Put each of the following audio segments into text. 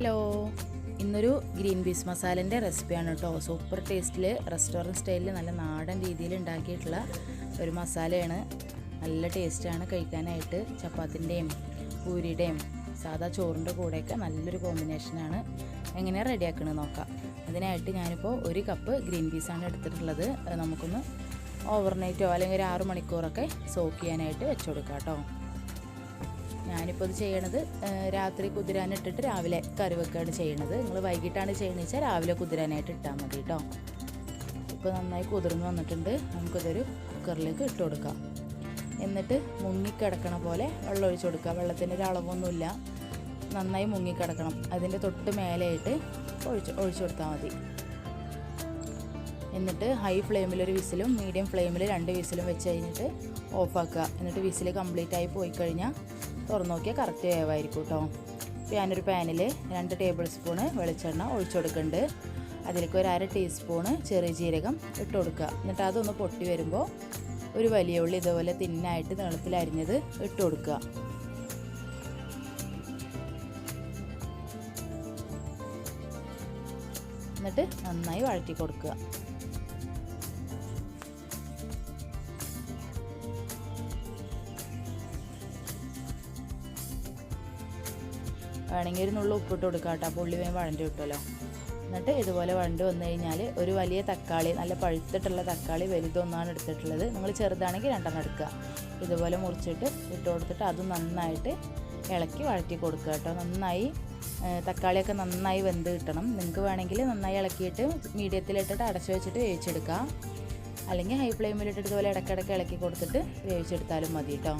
Hello. ഇന്നൊരു green peas മസാലന്റെ റെസിപ്പിയാണ് കേട്ടോ. സൂപ്പർ ടേസ്റ്റിൽ റെസ്റ്റോറന്റ് സ്റ്റൈലിൽ നല്ല നാടൻ രീതിയിൽ ഉണ്ടാക്കിയിട്ടുള്ള ഒരു മസാലയാണ്. നല്ല ടേസ്റ്റാണ് കഴിക്കാനായിട്ട് ചപ്പാത്തിന്റെയും പൂരിയുടെയും സാധാ ചോറിന്റെ കൂടെയൊക്കെ നല്ലൊരു കോമ്പിനേഷനാണ് എങ്ങനെയാണ് റെഡിയാക്കണമെന്ന് നോക്കാം. അതിനായിട്ട് ഞാനിപ്പോൾ ഒരു കപ്പ് ഗ്രീൻ പീസാണ് എടുത്തിട്ടുള്ളത്. നമുക്കൊന്ന് ഓവർനൈറ്റോ അല്ലെങ്കിൽ ഒരു ആറ് മണിക്കൂറൊക്കെ സോക്ക് ചെയ്യാനായിട്ട് വെച്ചു കൊടുക്കാം കേട്ടോ. ഞാനിപ്പോൾ ഇത് ചെയ്യണത് രാത്രി കുതിരാനിട്ടിട്ട് രാവിലെ കറി ചെയ്യണത്. നിങ്ങൾ വൈകിട്ടാണ് ചെയ്യണമെന്ന് വെച്ചാൽ രാവിലെ കുതിരാനായിട്ട് ഇട്ടാൽ മതി കേട്ടോ ഇപ്പോൾ നന്നായി കുതിർന്ന് വന്നിട്ടുണ്ട്. നമുക്കിതൊരു കുക്കറിലേക്ക് ഇട്ട് കൊടുക്കാം. എന്നിട്ട് മുങ്ങിക്കിടക്കണ പോലെ വെള്ളം ഒഴിച്ചു കൊടുക്കുക വെള്ളത്തിന്റെ ഒരു അളവൊന്നുമില്ല. നന്നായി മുങ്ങിക്കിടക്കണം. അതിന്റെ തൊട്ട് മേലെയായിട്ട് ഒഴിച്ച് ഒഴിച്ചു കൊടുത്താൽ മതി. എന്നിട്ട് ഹൈ ഫ്ലെയിമിൽ ഒരു വിസിലും മീഡിയം ഫ്ലെയിമിൽ രണ്ട് വിസിലും വെച്ച് കഴിഞ്ഞിട്ട് ഓഫാക്കുക. എന്നിട്ട് വിസിൽ കംപ്ലീറ്റ് ആയി പോയി കഴിഞ്ഞാൽ തുറന്നു നോക്കിയാൽ കറക്റ്റ് വേവായിരിക്കും കേട്ടോ ഇപ്പോൾ ഞാനൊരു പാനിൽ രണ്ട് ടേബിൾ സ്പൂണ് വെളിച്ചെണ്ണ ഒഴിച്ചു കൊടുക്കുന്നുണ്ട്. അതിലേക്ക് ഒരു അര ടീസ്പൂണ് ചെറിയ ജീരകം ഇട്ട് കൊടുക്കുക. എന്നിട്ട് അതൊന്ന് പൊട്ടി വരുമ്പോൾ ഒരു വലിയ ഉള്ളി ഇതുപോലെ തിന്നായിട്ട് നീളത്തിൽ അരിഞ്ഞത് ഇട്ട് കൊടുക്കുക. എന്നിട്ട് നന്നായി വഴറ്റി കൊടുക്കുക. വേണമെങ്കിൽ ഒരു നുള്ളു ഉപ്പിട്ട് കൊടുക്കാം കേട്ടോ. അപ്പോൾ ഉള്ളി വേഗം വഴണ്ടി കിട്ടുമല്ലോ എന്നിട്ട് ഇതുപോലെ വഴണ്ടി വന്നു കഴിഞ്ഞാൽ ഒരു വലിയ തക്കാളി നല്ല പഴുത്തിട്ടുള്ള തക്കാളി വലുതൊന്നാണ് എടുത്തിട്ടുള്ളത്. നിങ്ങൾ ചെറുതാണെങ്കിൽ രണ്ടെണ്ണം എടുക്കുക. ഇതുപോലെ മുറിച്ചിട്ട് ഇട്ട് കൊടുത്തിട്ട് അത് നന്നായിട്ട് ഇളക്കി വഴറ്റി കൊടുക്കുക കേട്ടോ. നന്നായി തക്കാളിയൊക്കെ നന്നായി വെന്ത് കിട്ടണം. നിങ്ങൾക്ക് വേണമെങ്കിൽ നന്നായി ഇളക്കിയിട്ട് മീഡിയത്തിലിട്ടിട്ട് അടച്ചു വെച്ചിട്ട് വേവിച്ചെടുക്കാം. അല്ലെങ്കിൽ ഹൈ ഫ്ലെയിമിലിട്ടിട്ട് ഇതുപോലെ ഇടയ്ക്കിടയ്ക്ക് ഇളക്കി കൊടുത്തിട്ട് വേവിച്ചെടുത്താലും മതി കേട്ടോ.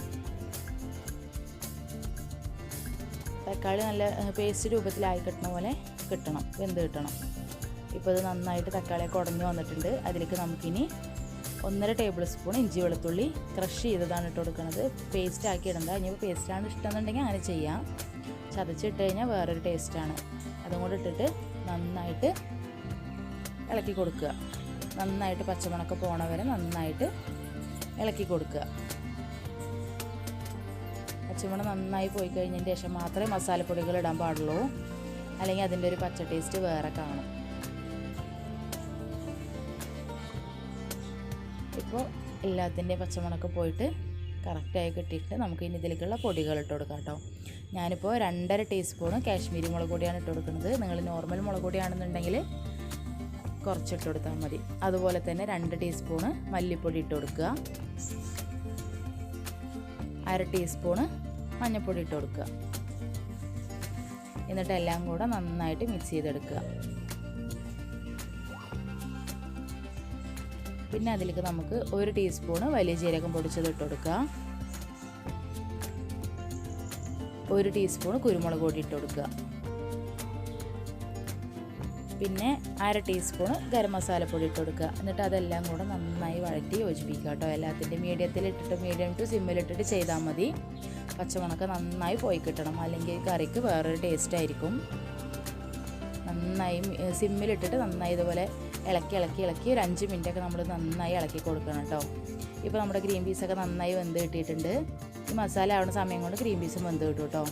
തക്കാളി നല്ല പേസ്റ്റ് രൂപത്തിലായി കിട്ടുന്ന പോലെ കിട്ടണം. വെന്ത് കിട്ടണം. ഇപ്പോൾ ഇത് നന്നായിട്ട് തക്കാളിയൊക്കെ ഉടഞ്ഞു വന്നിട്ടുണ്ട്. അതിലേക്ക് നമുക്കിനി ഒന്നര ടേബിൾ സ്പൂൺ ഇഞ്ചി വെളുത്തുള്ളി ക്രഷ് ചെയ്തതാണ് ഇട്ട് കൊടുക്കുന്നത് പേസ്റ്റ് ആക്കി ഇടണ്ട. ഇനിയിപ്പോൾ പേസ്റ്റാണ് ഇഷ്ടമെന്നുണ്ടെങ്കിൽ അങ്ങനെ ചെയ്യാം. ചതച്ചിട്ട് കഴിഞ്ഞാൽ വേറൊരു ടേസ്റ്റാണ് അതും കൂടെ ഇട്ടിട്ട് നന്നായിട്ട് ഇളക്കി കൊടുക്കുക. നന്നായിട്ട് പച്ചമണക്ക പോണ വരെ നന്നായിട്ട് ഇളക്കി കൊടുക്കുക. പച്ചമുളക് നന്നായി പോയി കഴിഞ്ഞതിന് ശേഷം മാത്രമേ മസാലപ്പൊടികൾ ഇടാൻ പാടുള്ളൂ. അല്ലെങ്കിൽ അതിന്റെ ഒരു പച്ച ടേസ്റ്റ് വേറെ കാണും. ഇപ്പോൾ എല്ലാത്തിന്റെയും പച്ചമുളക് പോയിട്ട് കറക്റ്റായി കിട്ടിയിട്ട് നമുക്ക് ഇനി ഇതിലേക്കുള്ള പൊടികൾ ഇട്ട് കൊടുക്കാം കേട്ടോ. ഞാനിപ്പോൾ രണ്ടര ടീസ്പൂണ് കാശ്മീരി മുളക് പൊടിയാണ് ഇട്ട് കൊടുക്കുന്നത്. നിങ്ങൾ നോർമൽ മുളക് പൊടിയാണെന്നുണ്ടെങ്കിൽ കുറച്ചിട്ട് കൊടുത്താൽ മതി. അതുപോലെ തന്നെ രണ്ട് ടീസ്പൂണ് മല്ലിപ്പൊടി ഇട്ട് കൊടുക്കുക. അര ടീസ്പൂണ് മഞ്ഞൾപ്പൊടി ഇട്ട് കൊടുക്കുക. എന്നിട്ട് എല്ലാം കൂടെ നന്നായിട്ട് മിക്സ് ചെയ്തെടുക്കുക. പിന്നെ അതിലേക്ക് നമുക്ക് ഒരു ടീസ്പൂണ് വലിയ ജീരകം പൊടിച്ചത് ഇട്ട് കൊടുക്കുക. ഒരു ടീസ്പൂൺ കുരുമുളക് പൊടി ഇട്ട് കൊടുക്കുക. പിന്നെ അര ടീസ്പൂൺ ഗരം മസാലപ്പൊടി ഇട്ട് കൊടുക്കുക. എന്നിട്ട് അതെല്ലാം കൂടെ നന്നായി വഴറ്റി യോജിപ്പിക്കുക കേട്ടോ. എല്ലാത്തിന്റെ മീഡിയത്തിൽ ഇട്ടിട്ട് മീഡിയം ടു സിമ്മിലിട്ടിട്ട് ചെയ്താൽ മതി. പച്ചമുളക് നന്നായി പോയി കിട്ടണം അല്ലെങ്കിൽ കറിക്ക് വേറൊരു ടേസ്റ്റ് ആയിരിക്കും. നന്നായി സിമ്മിലിട്ടിട്ട് നന്നായി ഇതുപോലെ ഇളക്കി ഇളക്കി ഇളക്കി ഒരു അഞ്ച് മിനിറ്റൊക്കെ നമ്മൾ നന്നായി ഇളക്കി കൊടുക്കണം കേട്ടോ ഇപ്പോൾ നമ്മുടെ ഗ്രീൻ പീസൊക്കെ നന്നായി വെന്ത് കിട്ടിയിട്ടുണ്ട്. ഈ മസാല ആവുന്ന സമയം കൊണ്ട് ഗ്രീൻ പീസും വെന്ത് കിട്ടും കേട്ടോ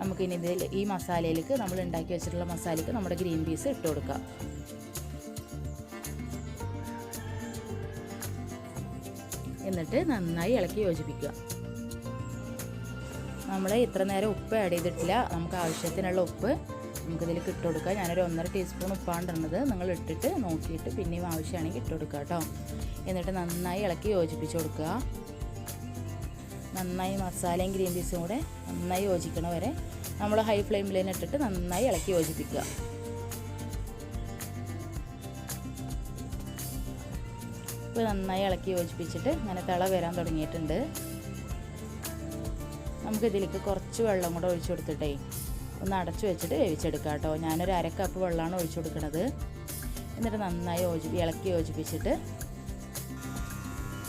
നമുക്കിനി ഇതിൽ ഈ മസാലയിലേക്ക് നമ്മൾ ഉണ്ടാക്കി വെച്ചിട്ടുള്ള മസാലയ്ക്ക് നമ്മുടെ ഗ്രീൻ പീസ് ഇട്ട് കൊടുക്കാം. എന്നിട്ട് നന്നായി ഇളക്കി യോജിപ്പിക്കുക. നമ്മൾ ഇത്ര നേരം ഉപ്പ് ആഡ് ചെയ്തിട്ടില്ല. നമുക്ക് ആവശ്യത്തിനുള്ള ഉപ്പ് നമുക്കിതിൽ ഇട്ട് കൊടുക്കാം ഞാനൊരു ഒന്നര ടീസ്പൂൺ ഉപ്പാണ് ഇടുന്നത്. നിങ്ങൾ ഇട്ടിട്ട് നോക്കിയിട്ട് പിന്നെയും ആവശ്യമാണെങ്കിൽ ഇട്ട് കൊടുക്കുക കേട്ടോ. എന്നിട്ട് നന്നായി ഇളക്കി യോജിപ്പിച്ച് കൊടുക്കുക. നന്നായി മസാലയും ഗ്രീൻ പീസും കൂടെ നന്നായി യോജിക്കണ വരെ നമ്മൾ ഹൈ ഫ്ലെയിമിൽ തന്നെ ഇട്ടിട്ട് നന്നായി ഇളക്കി യോജിപ്പിക്കുക. ഇപ്പോൾ നന്നായി ഇളക്കി യോജിപ്പിച്ചിട്ട് ഇങ്ങനെ തിള വരാൻ തുടങ്ങിയിട്ടുണ്ട്. നമുക്കിതിലേക്ക് കുറച്ച് വെള്ളം കൂടെ ഒഴിച്ചു കൊടുത്തിട്ടേ ഒന്ന് അടച്ചു വെച്ചിട്ട് വേവിച്ചെടുക്കാം കേട്ടോ. ഞാനൊരു അര കപ്പ് വെള്ളമാണ് ഒഴിച്ചു കൊടുക്കുന്നത് എന്നിട്ട് നന്നായി യോജി ഇളക്കി യോജിപ്പിച്ചിട്ട്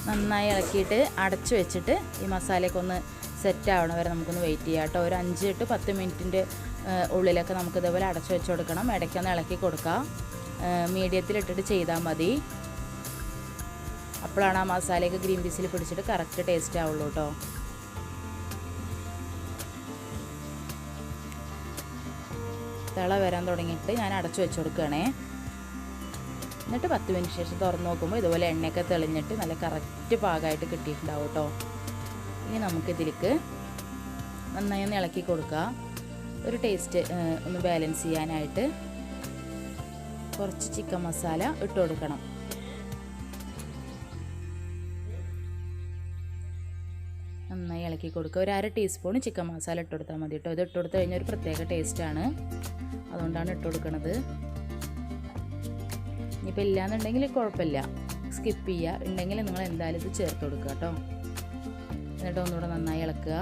നന്നായി ഇളക്കിയിട്ട് അടച്ചു വെച്ചിട്ട് ഈ മസാലയൊക്കെ ഒന്ന് സെറ്റ് ആവണ വരെ നമുക്കൊന്ന് വെയിറ്റ് ചെയ്യാം കേട്ടോ. ഒരു അഞ്ച് ടു പത്ത് മിനിറ്റിന്റെ ഉള്ളിലൊക്കെ നമുക്ക് ഇതേപോലെ അടച്ചു വെച്ച് കൊടുക്കണം. ഇടയ്ക്കൊന്ന് ഇളക്കി കൊടുക്കാം. മീഡിയത്തിലിട്ടിട്ട് ചെയ്താൽ മതി. അപ്പോഴാണ് ആ മസാലയൊക്കെ ഗ്രീൻ പീസിൽ പിടിച്ചിട്ട് കറക്റ്റ് ടേസ്റ്റ് ആവുള്ളൂ കേട്ടോ. തിള വരാൻ തുടങ്ങിയിട്ട് ഞാൻ അടച്ചു വെച്ച് കൊടുക്കുകയാണേ. എന്നിട്ട് പത്ത് മിനിറ്റ് ശേഷം തുറന്ന് നോക്കുമ്പോൾ ഇതുപോലെ എണ്ണയൊക്കെ തെളിഞ്ഞിട്ട് നല്ല കറക്റ്റ് പാകമായിട്ട് കിട്ടിയിട്ടുണ്ടാവും കേട്ടോ ഇനി നമുക്കിതിലേക്ക് നന്നായി ഒന്ന് ഇളക്കി കൊടുക്കുക. ഒരു ടേസ്റ്റ് ഒന്ന് ബാലൻസ് ചെയ്യാനായിട്ട് കുറച്ച് ചിക്കൻ മസാല ഇട്ട് കൊടുക്കണം. നന്നായി ഇളക്കി കൊടുക്കുക. ഒരു അര ടീസ്പൂൺ ചിക്കൻ മസാല ഇട്ട് കൊടുത്താൽ മതി കേട്ടോ ഇത് ഇട്ട് കൊടുത്തു കഴിഞ്ഞാൽ ഒരു പ്രത്യേക ടേസ്റ്റാണ് അതുകൊണ്ടാണ് ഇട്ട് കൊടുക്കുന്നത് ഇനിയിപ്പോൾ ഇല്ലയെന്നുണ്ടെങ്കിൽ കുഴപ്പമില്ല. സ്കിപ്പ് ചെയ്യുക. ഉണ്ടെങ്കിൽ നിങ്ങൾ എന്തായാലും ഇത് ചേർത്ത് കൊടുക്കുക കേട്ടോ. എന്നിട്ട് ഒന്നുകൂടെ നന്നായി ഇളക്കുക.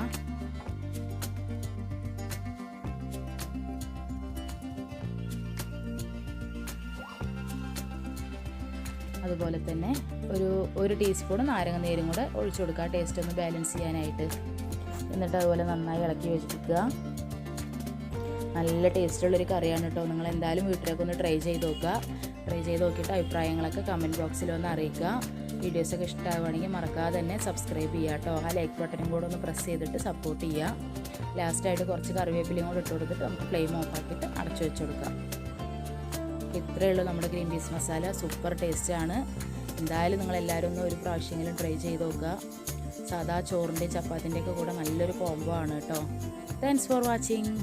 അതുപോലെ തന്നെ ഒരു ഒരു ടീസ്പൂൺ നാരങ്ങ നീരും കൂടെ ഒഴിച്ചു കൊടുക്കുക. ടേസ്റ്റ് ഒന്ന് ബാലൻസ് ചെയ്യാനായിട്ട്. എന്നിട്ട് അതുപോലെ നന്നായി ഇളക്കി വെച്ചിരിക്കുക. നല്ല ടേസ്റ്റുള്ളൊരു കറിയാണ് കേട്ടോ നിങ്ങൾ എന്തായാലും വീട്ടിലേക്ക് ഒന്ന് ട്രൈ ചെയ്ത് നോക്കുക. ട്രൈ ചെയ്ത് നോക്കിയിട്ട് അഭിപ്രായങ്ങളൊക്കെ കമന്റ് ബോക്സിൽ ഒന്ന് അറിയിക്കുക. വീഡിയോസൊക്കെ ഇഷ്ടമാവുകയാണെങ്കിൽ മറക്കാതെ തന്നെ സബ്സ്ക്രൈബ് ചെയ്യുക കേട്ടോ ആ ലൈക്ക് ബട്ടനും കൂടെ ഒന്ന് പ്രസ് ചെയ്തിട്ട് സപ്പോർട്ട് ചെയ്യുക. ലാസ്റ്റായിട്ട് കുറച്ച് കറിവേപ്പിലയും കൂടെ ഇട്ട് കൊടുത്തിട്ട് നമുക്ക് ഫ്ലെയിം ഓഫ് ആക്കിയിട്ട് അടച്ചു വെച്ച് കൊടുക്കാം. ഇത്രയേ നമ്മുടെ ഗ്രീൻ പീസ് മസാല സൂപ്പർ ടേസ്റ്റാണ് എന്തായാലും നിങ്ങൾ എല്ലാവരും ഒന്ന് ഒരു പ്രാവശ്യമെങ്കിലും ട്രൈ ചെയ്ത് നോക്കുക. സാധാ ചോറിന്റെ ചപ്പാത്തിന്റെ ഒക്കെ കൂടെ നല്ലൊരു കോംബോ ആണ് കേട്ടോ താങ്ക്സ് ഫോർ വാച്ചിങ്